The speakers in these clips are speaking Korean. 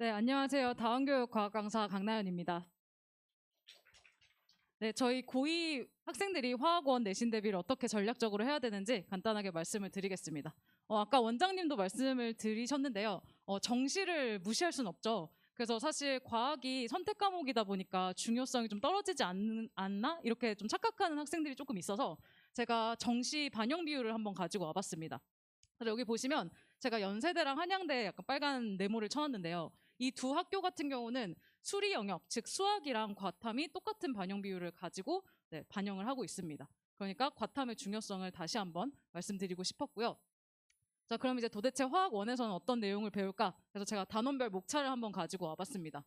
네, 안녕하세요. 다원교육 과학 강사 강나연입니다. 네, 저희 고2 학생들이 화학원 내신 대비를 어떻게 전략적으로 해야 되는지 간단하게 말씀을 드리겠습니다. 어, 아까 원장님도 말씀을 드리셨는데요. 어, 정시를 무시할 수는 없죠. 그래서 사실 과학이 선택 과목이다 보니까 중요성이 좀 떨어지지 않, 않나 이렇게 좀 착각하는 학생들이 조금 있어서 제가 정시 반영 비율을 한번 가지고 와봤습니다. 여기 보시면 제가 연세대랑 한양대 약간 빨간 네모를 쳐놨는데요. 이 두 학교 같은 경우는 수리 영역, 즉 수학이랑 과탐이 똑같은 반영 비율을 가지고 네, 반영을 하고 있습니다. 그러니까 과탐의 중요성을 다시 한번 말씀드리고 싶었고요. 자, 그럼 이제 도대체 화학 원에서는 어떤 내용을 배울까? 그래서 제가 단원별 목차를 한번 가지고 와봤습니다.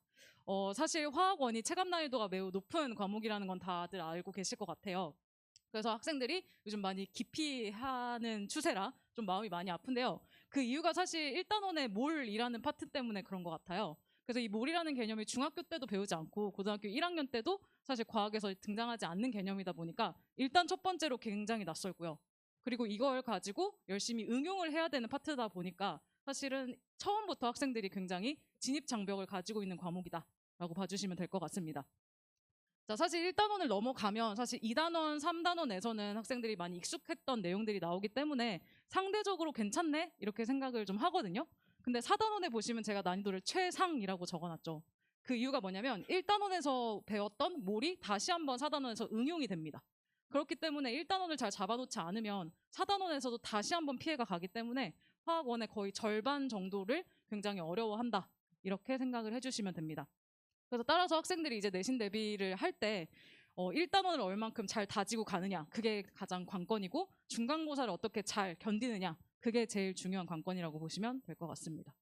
어, 사실 화학 원이 체감 난이도가 매우 높은 과목이라는 건 다들 알고 계실 것 같아요. 그래서 학생들이 요즘 많이 기피하는 추세라 좀 마음이 많이 아픈데요. 그 이유가 사실 1단원의 몰이라는 파트 때문에 그런 것 같아요. 그래서 이 몰이라는 개념이 중학교 때도 배우지 않고 고등학교 1학년 때도 사실 과학에서 등장하지 않는 개념이다 보니까 일단 첫 번째로 굉장히 낯설고요. 그리고 이걸 가지고 열심히 응용을 해야 되는 파트다 보니까 사실은 처음부터 학생들이 굉장히 진입 장벽을 가지고 있는 과목이다라고 봐주시면 될 것 같습니다. 자, 사실 1단원을 넘어가면 사실 2단원, 3단원에서는 학생들이 많이 익숙했던 내용들이 나오기 때문에 상대적으로 괜찮네? 이렇게 생각을 좀 하거든요. 근데 4단원에 보시면 제가 난이도를 최상이라고 적어놨죠. 그 이유가 뭐냐면 1단원에서 배웠던 몰이 다시 한번 4단원에서 응용이 됩니다. 그렇기 때문에 1단원을 잘 잡아놓지 않으면 4단원에서도 다시 한번 피해가 가기 때문에 화학원의 거의 절반 정도를 굉장히 어려워한다. 이렇게 생각을 해주시면 됩니다. 그래서 따라서 학생들이 이제 내신 대비를 할 때 어, 1단원을 얼만큼 잘 다지고 가느냐 그게 가장 관건이고 중간고사를 어떻게 잘 견디느냐 그게 제일 중요한 관건이라고 보시면 될 것 같습니다.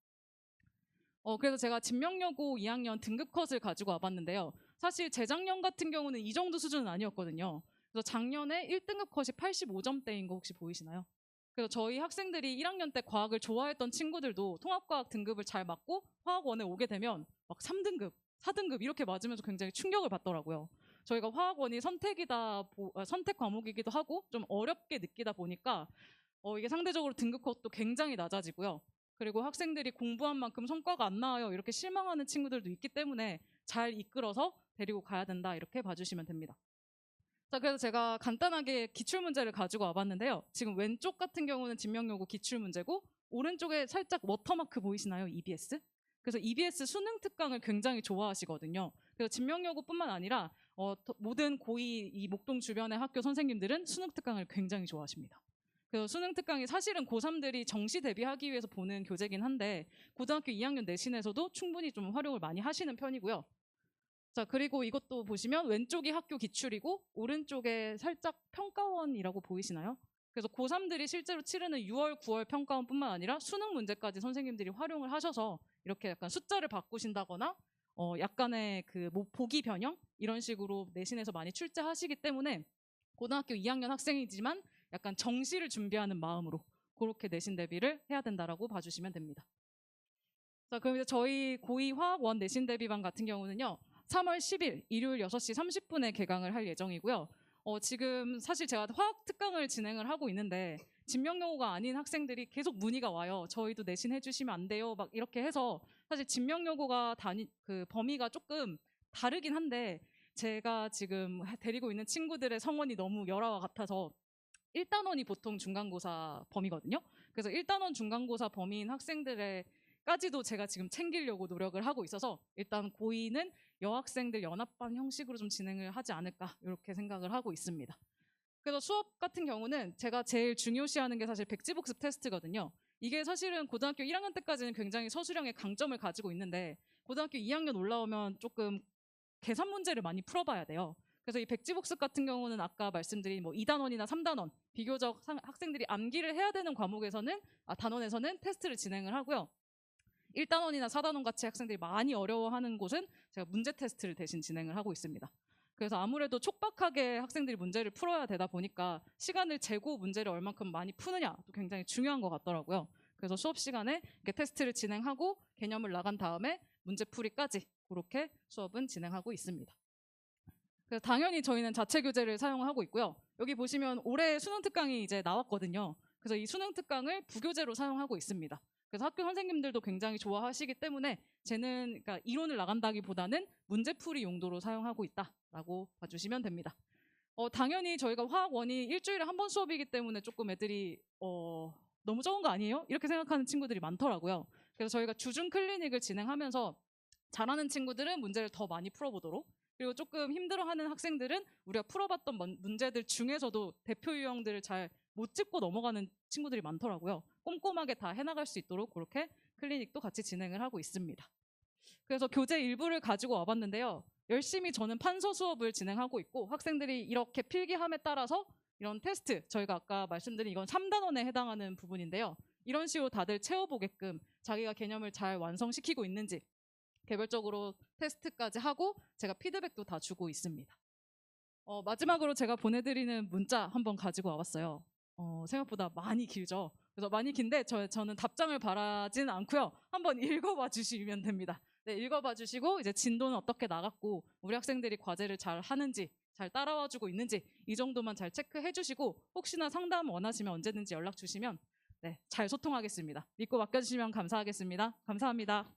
어, 그래서 제가 진명여고 2학년 등급 컷을 가지고 와봤는데요. 사실 재작년 같은 경우는 이 정도 수준은 아니었거든요. 그래서 작년에 1등급 컷이 85점대인 거 혹시 보이시나요? 그래서 저희 학생들이 1학년 때 과학을 좋아했던 친구들도 통합과학 등급을 잘 맞고 화학원에 오게 되면 막 3등급, 4등급 이렇게 맞으면서 굉장히 충격을 받더라고요. 저희가 화학원이 선택이다, 보- 아, 선택 과목이기도 하고 좀 어렵게 느끼다 보니까 어, 이게 상대적으로 등급 컷도 굉장히 낮아지고요. 그리고 학생들이 공부한 만큼 성과가 안 나와요. 이렇게 실망하는 친구들도 있기 때문에 잘 이끌어서 데리고 가야 된다. 이렇게 봐주시면 됩니다. 자, 그래서 제가 간단하게 기출 문제를 가지고 와봤는데요. 지금 왼쪽 같은 경우는 진명여고 기출 문제고 오른쪽에 살짝 워터마크 보이시나요? EBS? 그래서 EBS 수능 특강을 굉장히 좋아하시거든요. 그래서 진명여고뿐만 아니라 어, 더- 모든 고2 이 목동 주변의 학교 선생님들은 수능 특강을 굉장히 좋아하십니다. 그래서 수능 특강이 사실은 고3들이 정시 대비하기 위해서 보는 교재긴 한데 고등학교 2학년 내신에서도 충분히 좀 활용을 많이 하시는 편이고요. 자, 그리고 이것도 보시면 왼쪽이 학교 기출이고 오른쪽에 살짝 평가원이라고 보이시나요? 그래서 고3들이 실제로 치르는 6월, 9월 평가원뿐만 아니라 수능 문제까지 선생님들이 활용을 하셔서 이렇게 약간 숫자를 바꾸신다거나 어, 약간의 그 뭐 보기 변형 이런 식으로 내신에서 많이 출제하시기 때문에 고등학교 2학년 학생이지만 약간 정시를 준비하는 마음으로 그렇게 내신 대비를 해야 된다라고 봐주시면 됩니다. 자, 그럼 이제 저희 고2 화학원 내신 대비반 같은 경우는요. 3월 10일 일요일 6시 30분에 개강을 할 예정이고요. 어, 지금 사실 제가 화학 특강을 진행을 하고 있는데 진명여고가 아닌 학생들이 계속 문의가 와요. 저희도 내신 해주시면 안 돼요. 막 이렇게 해서 사실 진명여고가 다니 그 범위가 조금 다르긴 한데 제가 지금 데리고 있는 친구들의 성원이 너무 열화와 같아서 1단원이 보통 중간고사 범위거든요. 그래서 1단원 중간고사 범위인 학생들의 까지도 제가 지금 챙기려고 노력을 하고 있어서 일단 고2는 여학생들 연합반 형식으로 좀 진행을 하지 않을까 이렇게 생각을 하고 있습니다. 그래서 수업 같은 경우는 제가 제일 중요시하는 게 사실 백지복습 테스트거든요. 이게 사실은 고등학교 1학년 때까지는 굉장히 서술형의 강점을 가지고 있는데 고등학교 2학년 올라오면 조금 계산 문제를 많이 풀어봐야 돼요. 그래서 이 백지복습 같은 경우는 아까 말씀드린 뭐 2단원이나 3단원 비교적 상- 학생들이 암기를 해야 되는 과목에서는 아, 단원에서는 테스트를 진행을 하고요. 1단원이나 4단원 같이 학생들이 많이 어려워하는 곳은 제가 문제 테스트를 대신 진행을 하고 있습니다. 그래서 아무래도 촉박하게 학생들이 문제를 풀어야 되다 보니까 시간을 재고 문제를 얼만큼 많이 푸느냐도 굉장히 중요한 것 같더라고요. 그래서 수업 시간에 이렇게 테스트를 진행하고 개념을 나간 다음에 문제 풀이까지 그렇게 수업은 진행하고 있습니다. 그래서 당연히 저희는 자체 교재를 사용하고 있고요. 여기 보시면 올해 수능 특강이 이제 나왔거든요. 그래서 이 수능 특강을 부교재로 사용하고 있습니다. 그래서 학교 선생님들도 굉장히 좋아하시기 때문에 쟤는 그러니까 이론을 나간다기보다는 문제풀이 용도로 사용하고 있다라고 봐주시면 됩니다. 어, 당연히 저희가 화학원이 일주일에 한 번 수업이기 때문에 조금 애들이 어, 너무 적은 거 아니에요? 이렇게 생각하는 친구들이 많더라고요. 그래서 저희가 주중 클리닉을 진행하면서 잘하는 친구들은 문제를 더 많이 풀어보도록 그리고 조금 힘들어하는 학생들은 우리가 풀어봤던 먼- 문제들 중에서도 대표 유형들을 잘 못 짚고 넘어가는 친구들이 많더라고요. 꼼꼼하게 다 해나갈 수 있도록 그렇게 클리닉도 같이 진행을 하고 있습니다. 그래서 교재 일부를 가지고 와봤는데요. 열심히 저는 판서 수업을 진행하고 있고 학생들이 이렇게 필기함에 따라서 이런 테스트 저희가 아까 말씀드린 이건 3단원에 해당하는 부분인데요. 이런 식으로 다들 채워보게끔 자기가 개념을 잘 완성시키고 있는지 개별적으로 테스트까지 하고 제가 피드백도 다 주고 있습니다. 어, 마지막으로 제가 보내드리는 문자 한번 가지고 와봤어요. 어, 생각보다 많이 길죠. 그래서 많이 긴데 저, 저는 답장을 바라진 않고요. 한번 읽어봐 주시면 됩니다. 네, 읽어봐 주시고 이제 진도는 어떻게 나갔고 우리 학생들이 과제를 잘 하는지 잘 따라와 주고 있는지 이 정도만 잘 체크해 주시고 혹시나 상담 원하시면 언제든지 연락 주시면 네, 잘 소통하겠습니다. 믿고 맡겨주시면 감사하겠습니다. 감사합니다.